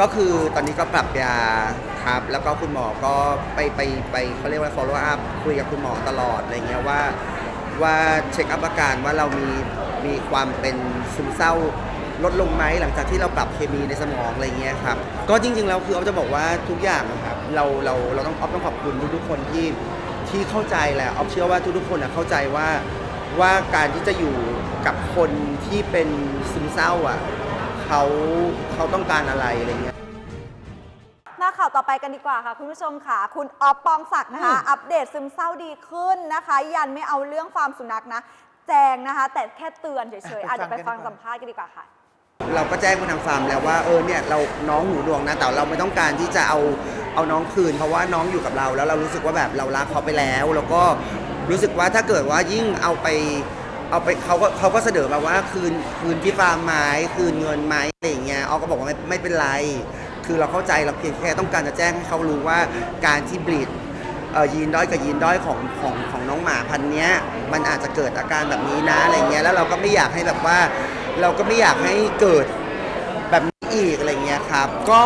ก็คือตอนนี้ก็ปรับยาครับ แล้วก็คุณหมอก็ไปไปไปเขาเรียกว่า follow up คุยกับคุณหมอตลอดอะไรเงี้ยว่าว่าเช็คอัพอาการว่าเรามีมีความเป็นซึมเศร้าลดลงไหมหลังจากที่เราปรับเคมีในสมองอะไรเงี้ยครับก็จริงๆแล้วคือเอาจะบอกว่าทุกอย่างนะครับเราเราเราต้องออฟต้องขอบคุณทุกๆคนที่ที่เข้าใจแหละออฟเชื่อว่าทุกๆคนนะเข้าใจว่าว่าการที่จะอยู่กับคนที่เป็นซึมเศร้าอะ เขาเขาต้องการอะไรอะไรเงี้ย หน้าข่าวต่อไปกันดีกว่าค่ะ คุณผู้ชมค่ะ คุณออฟปองศักดิ์นะคะ อัปเดตซึมเศร้าดีขึ้นนะคะ ยันไม่เอาเรื่องฟาร์มสุนัขนะ แจงนะคะ แต่แค่เตือนเฉยๆอาจจะเดี๋ยวไปฟังสัมภาษณ์กันดีกว่าค่ะ เราก็แจ้งไปทางฟาร์มแล้วว่าเออเนี่ยเราน้องหนูดวงนะแต่เราไม่ต้องการที่จะเอาเอาน้องคืน เพราะว่าน้องอยู่กับเราแล้วเรารู้สึกว่าแบบเรารักเขาไปแล้ว แล้วก็รู้สึกว่าถ้าเกิดว่ายิ่งเอาไป เอาไปเขาก็เขาก็เสนอมาว่าคืนคืนที่ฟาร์มไหม้คืนเงินไหมอะไรอย่างเงี้ยเอาก็บอกว่าไม่ไม่เป็นไร คือเราเข้าใจเราเพียงแค่ต้องการจะแจ้งให้เขารู้ว่าการที่บลีดเอ่อยีนด้อยกับยีนด้อยของของของน้องหมาพันธุ์เนี้ยมันอาจจะเกิดอาการแบบนี้นะอะไรเงี้ยแล้วเราก็ไม่อยากให้แบบว่า เราก็ไม่อยากให้เกิด อีกอะไรเงี้ยครับ ก็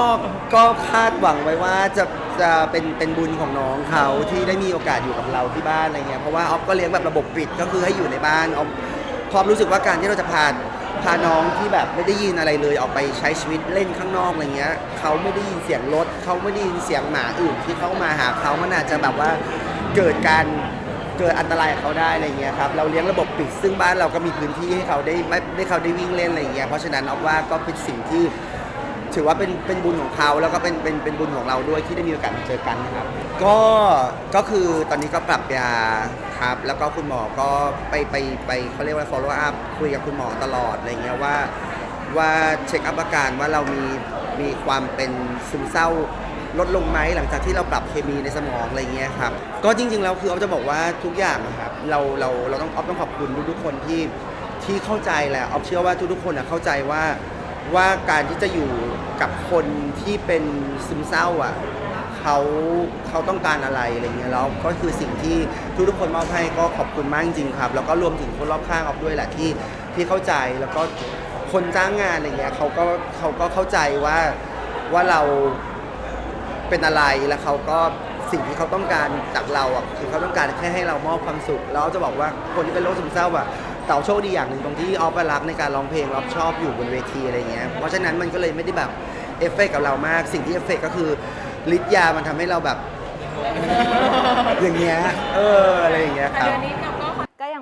ก็คาดหวังไว้ว่าจะจะเป็นเป็นบุญของน้องเขาที่ได้มีโอกาสอยู่กับเราที่บ้านอะไรเงี้ยเพราะว่าออฟก็เลี้ยงแบบระบบปิดก็คือให้อยู่ในบ้านออฟพอมรู้สึกว่าการที่เราจะพาพาน้องที่แบบไม่ได้ยินอะไรเลยออกไปใช้ชีวิตเล่นข้างนอกอะไรเงี้ยเขาไม่ได้ยินเสียงรถเขาไม่ได้ยินเสียงหมาอื่นที่เข้ามาหาเขามันอาจจะแบบว่าเกิดการเกิดอันตรายกับเขาได้อะไรเงี้ยครับเราเลี้ยงระบบปิดซึ่งบ้านเราก็มีพื้นที่ให้เขาได้ไม่ให้เขาได้วิ่งเล่นอะไรเงี้ยเพราะฉะนั้นเอาว่าก็เป็นสิ่งที่ ถือว่าเป็นเป็นบุญของเขาแล้วก็เป็นเป็นเป็นบุญของเราด้วยที่ได้มีโอกาสมาเจอกันนะครับ ก็ก็คือตอนนี้ก็ปรับยาครับ แล้วก็คุณหมอก็ไปไปไปเขาเรียกว่า follow up คุยกับคุณหมอตลอดอะไรเงี้ยว่าว่าเช็คอัพอาการว่าเรามีมีความเป็นซึมเศร้าลดลงไหมหลังจากที่เราปรับเคมีในสมองอะไรเงี้ยครับก็จริงๆแล้วคือเอาจะบอกว่าทุกอย่างนะครับเราเราเราต้องออฟต้องขอบคุณทุกๆคนที่ที่เข้าใจแหละออฟเชื่อว่าทุกๆคนนะเข้าใจว่า ว่าการที่จะอยู่กับคนที่เป็นซึมเศร้าอะเขาเขาต้องการอะไรอะไรเงี้ยแล้วก็คือสิ่งที่ทุกทุกคนมอบให้ก็ขอบคุณมากจริงๆครับ แล้วก็รวมถึงคนรอบข้างออฟด้วยแหละที่ที่เข้าใจแล้วก็คนจ้างงานอะไรเงี้ยเขาก็เขาก็เข้าใจว่าว่าเราเป็นอะไรแล้วเขาก็สิ่งที่เขาต้องการจากเราอะคือเขาต้องการแค่ให้เรามอบความสุขแล้วจะบอกว่าคนที่เป็นโรคซึมเศร้าอะ เต่าโชคดีอย่างหนึ่งตรงที่ออฟไปรักในการร้องเพลงออฟชอบอยู่บนเวทีอะไรเงี้ยเพราะฉะนั้นมันก็เลยไม่ได้แบบเอฟเฟกต์กับเรามาก สิ่งที่เอฟเฟกต์ก็คือฤทธิ์ยามันทำให้เราแบบ อย่างเงี้ยเอออะไรอย่างเงี้ยครับ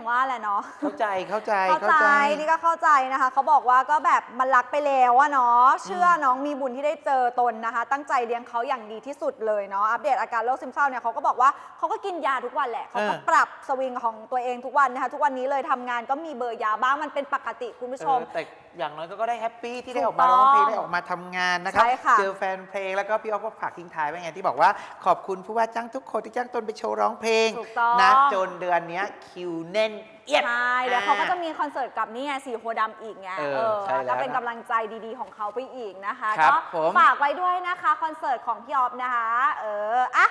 ว่าแหละเนาะ เข้าใจเข้าใจเข้าใจนี่ก็เข้าใจนะคะ เขาบอกว่าก็แบบมันรักไปแล้วอะเนาะเชื่อน้องมีบุญที่ได้เจอตนนะคะ ตั้งใจเลี้ยงเขาอย่างดีที่สุดเลยเนาะอัปเดตอาการโรคซึมเศร้าเนี่ยเขาก็บอกว่าเขาก็กินยาทุกวันแหละเขาก็เออปรับสวิงของตัวเองทุกวันนะคะ ทุกวันนี้เลยทำงานก็มีเบอร์ยาบ้างมันเป็นปกติคุณผู้ชมเออแต่อย่างน้อยก็ได้แฮปปี้ที่ได้ถูอกอกมาร้องเพลงต้องได้ออกมาทำงานนะครับใช่ค่ะเจอแฟนเพลงแล้วก็พี่อ๊อฟก็ฝากทิ้งท้ายไว้ไงที่บอกว่าขอบคุณผู้ว่าจ้างทุกคนที่จ้างตนไปโชว์ร้องเพลงถูกต้องนะจนเดือนเนี้ยคิวแน่นเอียดใช่เดี๋ยวเขาก็จะอ่มีคอนเสิร์ตกับนี่ไงสีโพธิ์ดำอีกไงเออเออใช่แล้วก็เป็นกำลังใจดีๆของเขาไปอีกนะคะครับก็ผมฝากไว้ด้วยนะคะคอนเสิร์ตของพี่ออฟนะคะ เอออะ